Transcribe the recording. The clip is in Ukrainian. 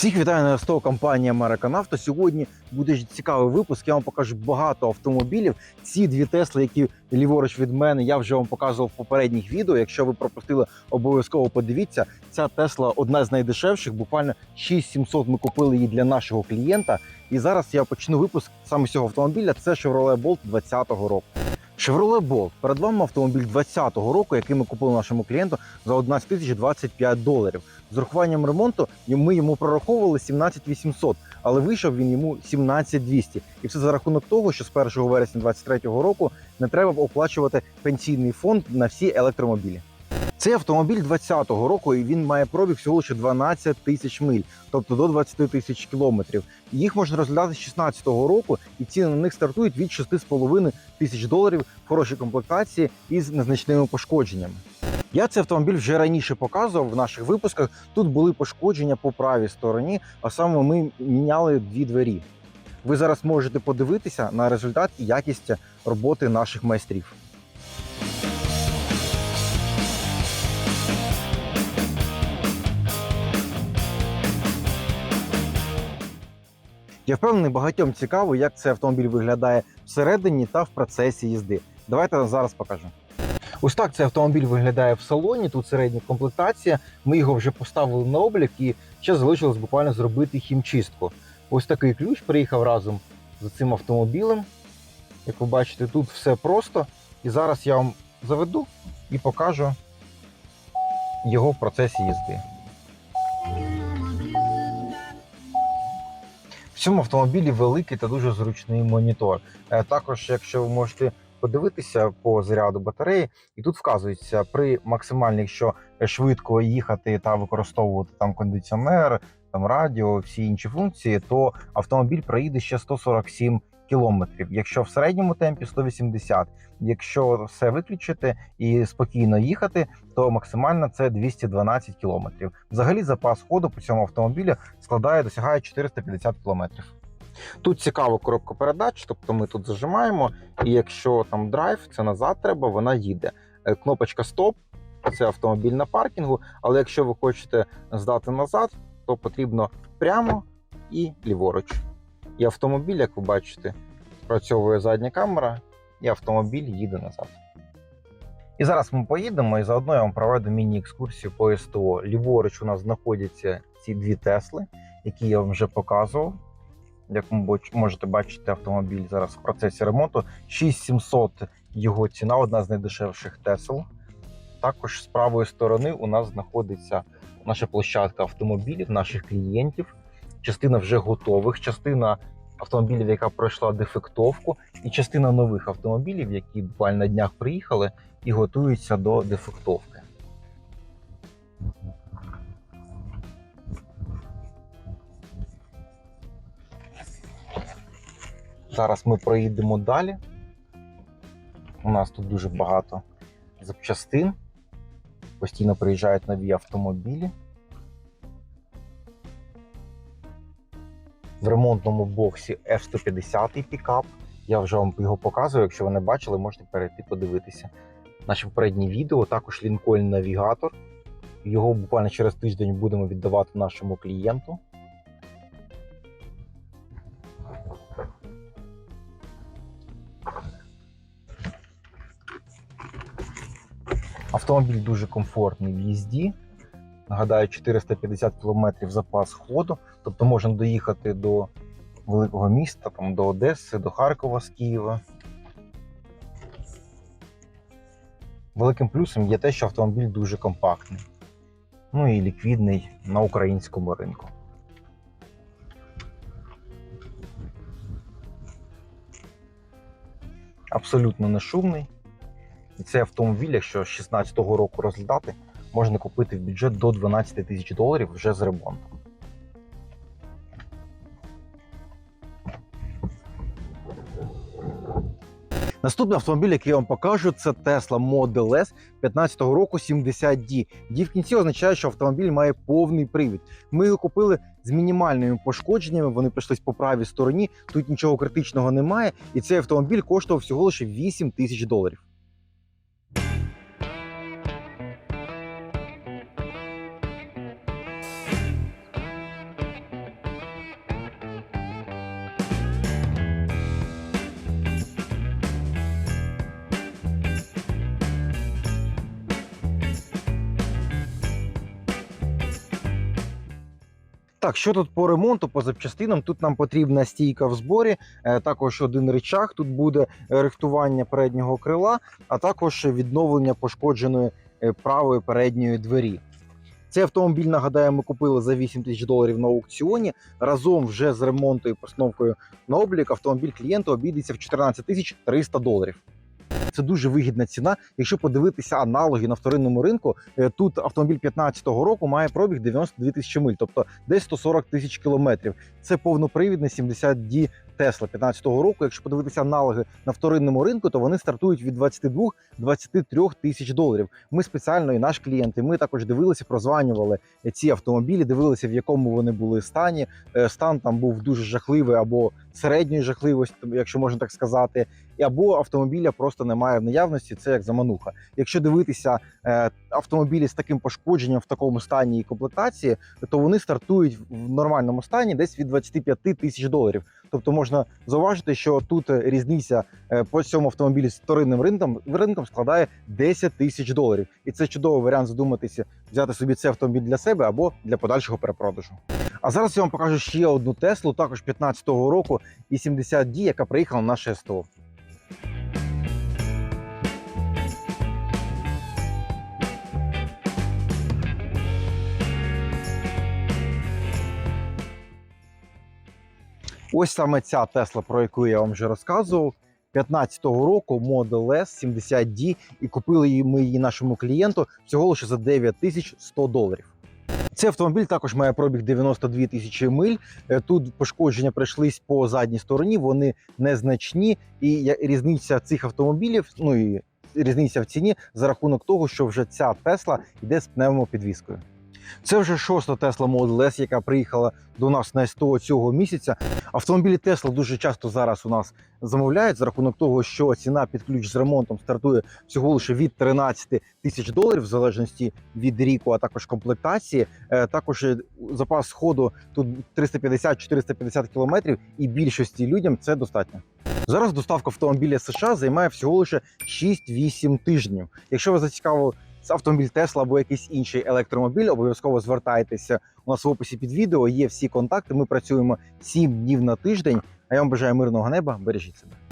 Всіх вітаю на СТО American Auto. Сьогодні буде цікавий випуск. Я вам покажу багато автомобілів. Ці дві Тесли, які ліворуч від мене, я вже вам показував в попередніх відео. Якщо ви пропустили, обов'язково подивіться. Ця Тесла одна з найдешевших. Буквально 6700 ми купили її для нашого клієнта. І зараз я почну випуск саме цього автомобіля. Це Chevrolet Bolt 2020 року. Chevrolet Bolt. Перед вами автомобіль 2020 року, який ми купили нашому клієнту за 11 тисяч 25 доларів. З урахуванням ремонту ми йому прораховували 17 800, але вийшов він йому 17 200. І все за рахунок того, що з 1 вересня 2023 року не треба оплачувати пенсійний фонд на всі електромобілі. Цей автомобіль 2020 року і він має пробіг всього лише 12 тисяч миль, тобто до 20 тисяч кілометрів. Їх можна розглядати з 2016 року, і ціни на них стартують від 6,5 тисяч доларів в хорошій комплектації із незначними пошкодженнями. Я цей автомобіль вже раніше показував в наших випусках. Тут були пошкодження по правій стороні, а саме ми міняли дві двері. Ви зараз можете подивитися на результат і якість роботи наших майстрів. Я впевнений, багатьом цікаво, як цей автомобіль виглядає всередині та в процесі їзди. Давайте зараз покажу. Ось так цей автомобіль виглядає в салоні. Тут середня комплектація. Ми його вже поставили на облік і ще залишилось буквально зробити хімчистку. Ось такий ключ приїхав разом з цим автомобілем. Як ви бачите, тут все просто. І зараз я вам заведу і покажу його в процесі їзди. Цьому автомобілі великий та дуже зручний монітор. Е, Також, якщо ви можете подивитися по заряду батареї, і тут вказується при максимальній, якщо швидко їхати та використовувати там кондиціонер, там радіо, всі інші функції, то автомобіль проїде ще 147 кілометрів. Якщо в середньому темпі 180. Якщо все виключити і спокійно їхати, то максимально це 212 кілометрів. Взагалі запас ходу по цьому автомобілю складає досягає 450 кілометрів. Тут цікава коробка передач, тобто ми тут зажимаємо, і якщо там драйв, це назад треба, вона їде. Е, Кнопочка стоп, це автомобіль на паркінгу. Але якщо ви хочете здати назад, то потрібно прямо і ліворуч. І автомобіль, як ви бачите, спрацьовує задня камера, і автомобіль їде назад. І зараз ми поїдемо, і заодно я вам проведу міні-екскурсію по СТО. Ліворуч у нас знаходяться ці дві Тесли, які я вам вже показував. Як ви можете бачити, автомобіль зараз в процесі ремонту. 6700 його ціна, одна з найдешевших Тесл. Також з правої сторони у нас знаходиться наша площадка автомобілів, наших клієнтів. Частина вже готових, частина автомобілів, яка пройшла дефектовку, і частина нових автомобілів, які буквально на днях приїхали і готуються до дефектовки. Зараз ми проїдемо далі. У нас тут дуже багато запчастин. Постійно приїжджають нові автомобілі. В ремонтному боксі F-150 пікап. Я вже вам його показую. Якщо ви не бачили, можете перейти подивитися. Наші попередні відео, також Lincoln Navigator. Його буквально через тиждень будемо віддавати нашому клієнту. Автомобіль дуже комфортний в їзді. Нагадаю, 450 км запас ходу, тобто можна доїхати до великого міста, там, до Одеси, до Харкова з Києва. Великим плюсом є те, що автомобіль дуже компактний. Ну і ліквідний на українському ринку. Абсолютно не шумний. І цей автомобіль, якщо з 16-го року розглядати, можна купити в бюджет до 12 тисяч доларів вже з ремонтом. Наступний автомобіль, який я вам покажу, це Tesla Model S 15-го року 70D. D в кінці означає, що автомобіль має повний привід. Ми його купили з мінімальними пошкодженнями. Вони прийшлись по правій стороні. Тут нічого критичного немає. І цей автомобіль коштував всього лише 8 тисяч доларів. Так, що тут по ремонту, по запчастинам? Тут нам потрібна стійка в зборі, е, також один рычаг, тут буде е, рихтування переднього крила, а також відновлення пошкодженої е, правої передньої двері. Цей автомобіль, нагадаю, ми купили за 8 тисяч доларів на аукціоні. Разом вже з ремонтом і постановкою на облік автомобіль клієнту обійдеться в 14 тисяч 300 доларів. Це дуже вигідна ціна. Якщо подивитися аналоги на вторинному ринку, е, тут автомобіль 15-го року має пробіг 92 тисячі миль, тобто десь 140 тисяч кілометрів. Це повнопривідний 70D Tesla 15-го року. Якщо подивитися аналоги на вторинному ринку, то вони стартують від 22-23 тисяч доларів. Ми спеціально і наш клієнт, і ми також дивилися, прозванювали ці автомобілі, дивилися, в якому вони були стані. Е, Стан там був дуже жахливий або середньої жахливості, якщо можна так сказати, або автомобіля просто немає в наявності. Це як замануха. Якщо дивитися е, автомобілі з таким пошкодженням в такому стані і комплектації, то вони стартують в нормальному стані десь від 25 тисяч доларів. Тобто можна зауважити, що тут різниця е, по цьому автомобілі з вторинним ринком ринком складає 10 тисяч доларів, і це чудовий варіант задуматися, взяти собі цей автомобіль для себе або для подальшого перепродажу. А зараз я вам покажу ще одну Теслу, також 15-го року і 70D, яка приїхала на наше. Ось саме ця Тесла, про яку я вам вже розказував. 15-го року Model S 70D, і купили ми її нашому клієнту всього лише за 9100 доларів. Цей автомобіль також має пробіг 92 тисячі миль. Е, Тут пошкодження прийшлись по задній стороні, вони незначні, і різниця цих автомобілів, ну і різниця в ціні за рахунок того, що вже ця Тесла йде з пневмопідвіскою. Це вже шоста Tesla Model S, яка приїхала до нас на СТО цього місяця. Автомобілі Tesla дуже часто зараз у нас замовляють за рахунок того, що ціна під ключ з ремонтом стартує всього лише від 13 тисяч доларів, в залежності від ріку, а також комплектації. Е, Також е, запас ходу тут 350-450 кілометрів, і більшості людям це достатньо. Зараз доставка автомобіля США займає всього лише 6-8 тижнів. Якщо ви зацікавили автомобіль Тесла або якийсь інший електромобіль, обов'язково звертайтеся. У нас в описі під відео є всі контакти. Ми працюємо 7 днів на тиждень. А я вам бажаю мирного неба. Бережіть себе.